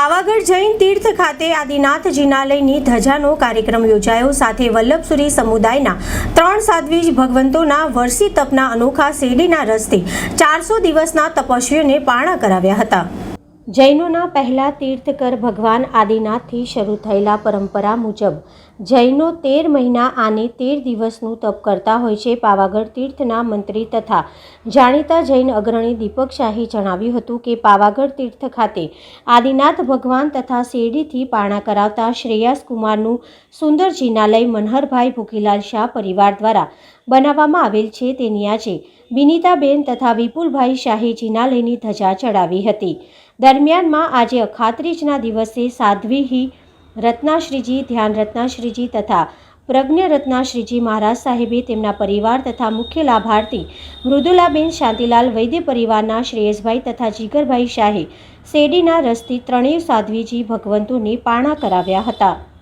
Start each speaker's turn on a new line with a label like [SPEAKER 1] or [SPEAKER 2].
[SPEAKER 1] પાવાગઢ જૈન તીર્થ ખાતે આદિનાથ જિનાલયની ધજાનો કાર્યક્રમ યોજાયો. સાથે વલ્લભસુરી સમુદાયના ત્રણ સાધ્વી ભગવંતોના વર્ષી તપના અનોખા શેરડીના રસ્તે ચારસો દિવસના તપસ્વીઓને પારણા કરાવ્યા હતા. જૈનોના પહેલા તીર્થકર ભગવાન આદિનાથથી શરૂ થયેલા પરંપરા મુજબ, જૈનો તેર મહિના આને તેર દિવસનું તપ કરતા હોય છે. પાવાગઢ તીર્થના મંત્રી તથા જાણીતા જૈન અગ્રણી દીપક શાહે જણાવ્યું હતું કે, પાવાગઢ તીર્થ ખાતે આદિનાથ ભગવાન તથા શેરડીથી પારણા કરાવતા શ્રેયાસ કુમારનું સુંદર જિનાલય મનહરભાઈ ભૂખીલાલ શાહ પરિવાર દ્વારા બનાવવામાં આવેલ છે. તેની આજે બિનિતાબેન તથા વિપુલભાઈ શાહી જિનાલયની ધજા ચડાવી હતી. દરમિયાનમાં આજે અખાત્રીજના દિવસે સાધ્વીહી રત્નાશ્રીજી, ધ્યાન રત્નાશ્રીજી તથા પ્રજ્ઞ રત્નાશ્રીજી મહારાજ સાહેબે તેમના પરિવાર તથા મુખ્ય લાભાર્થી મૃદુલાબેન શાંતિલાલ, વૈદ્ય પરિવારના શ્રેયસભાઈ તથા જીગરભાઈ શાહે શેરડીના રસથી ત્રણેય સાધ્વીજી, ભગવંતોને પારણા કરાવ્યા હતા.